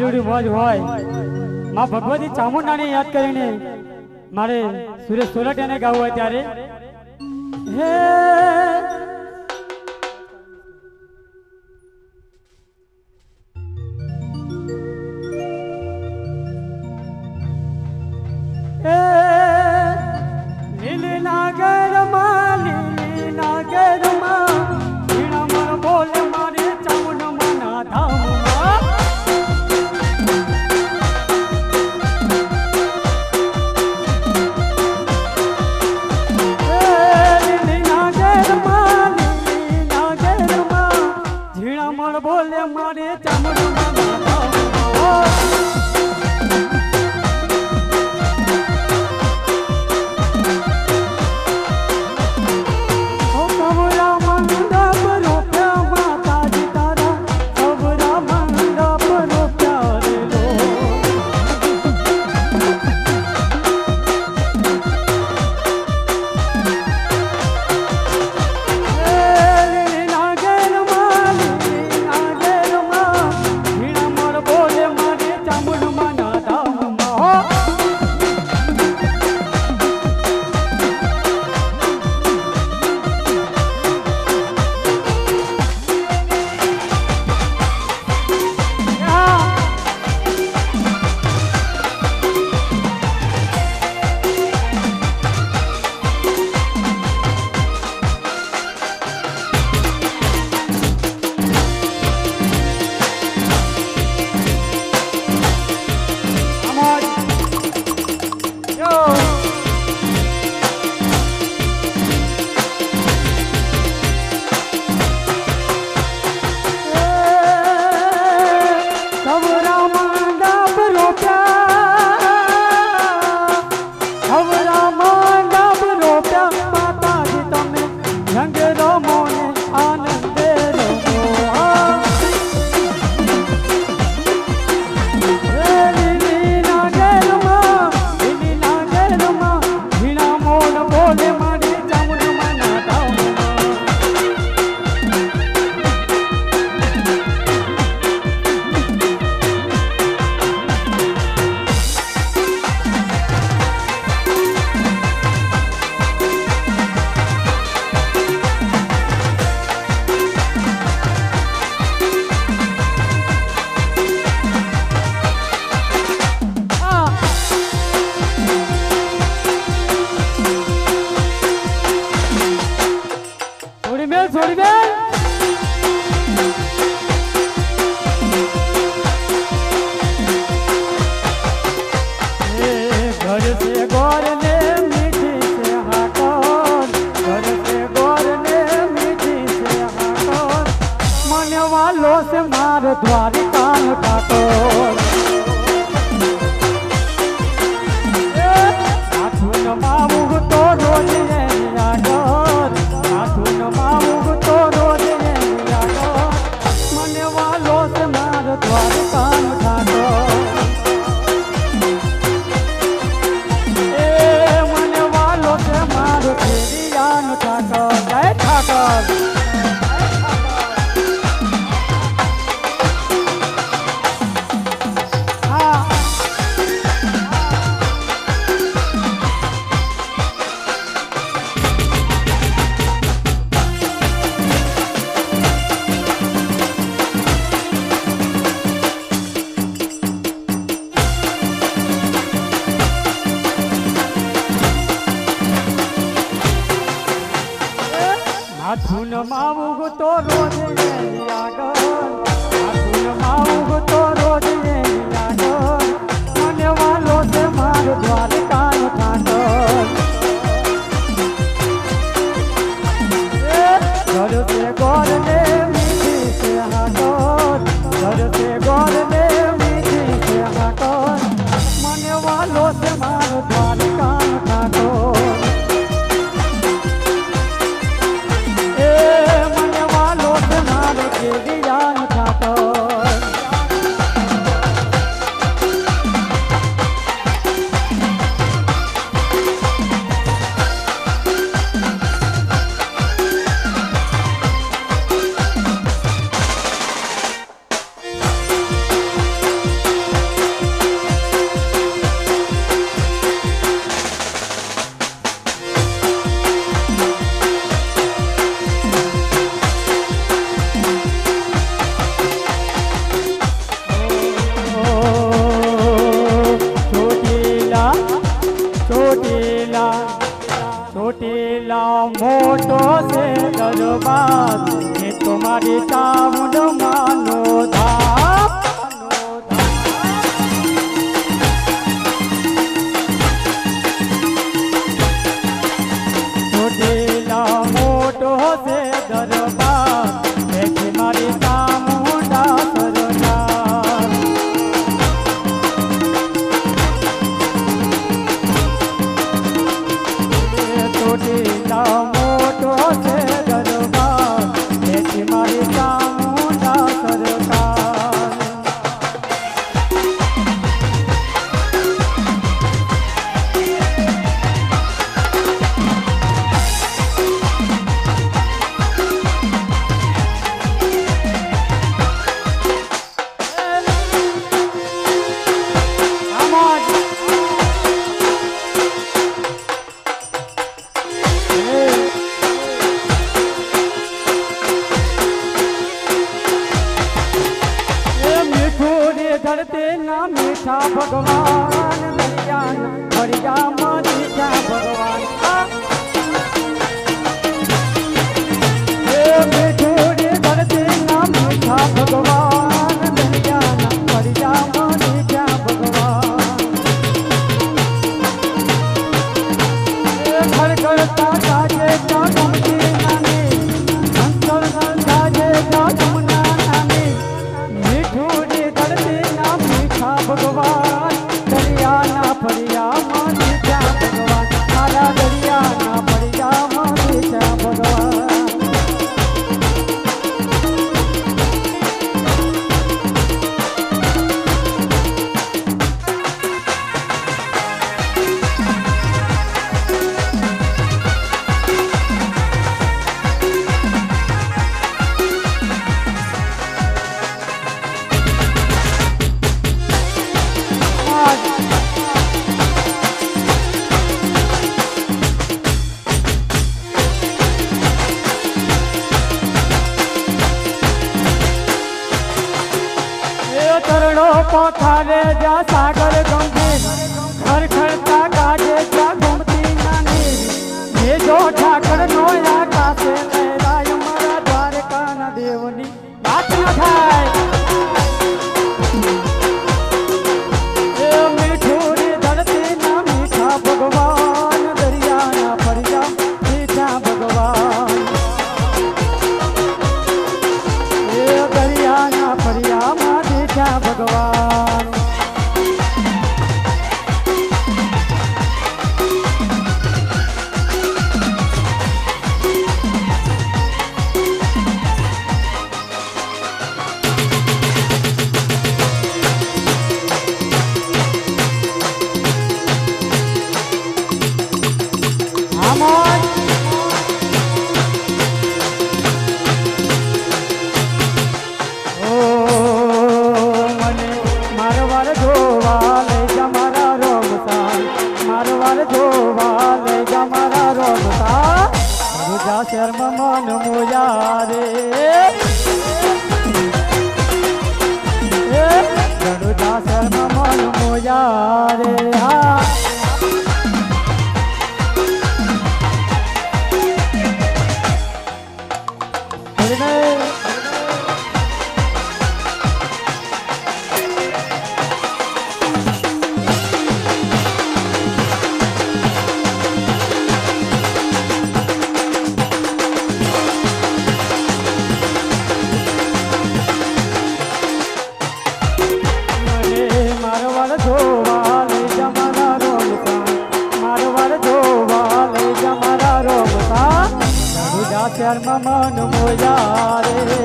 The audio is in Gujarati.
જેવડી મોજ હોય. માં ભગવતી ચામુંડાને યાદ કરીને મારે સુરેશ સોલટિયાને ગાવું હોય ત્યારે. હે લો છે મારો દ્વારિકા નો ટાટો. હાથુનમાં ઉગતો રોજ હાથુનમાં ઉગતો રોજ મને વાલો છે મારો દ્વારકા નો ઠાંડો ઘર છે ગોર ને મીઠી છે ઘર બેઠો છે દરબાર એ તમારી ચાવડ માનો ધા કોથારે જા સાગર ગંભીર, ખરખરતા ગાજે જા ગુમતી નાની હે જો ઠાકર નો આકાશે લહેરાય મારા દ્વારકા ના દેવની વાત ન થાય. ભગવાન. જા શર્મ મન મોયા રે જા શર્મ મન મોયા હા. કર્મ મન મોયા રે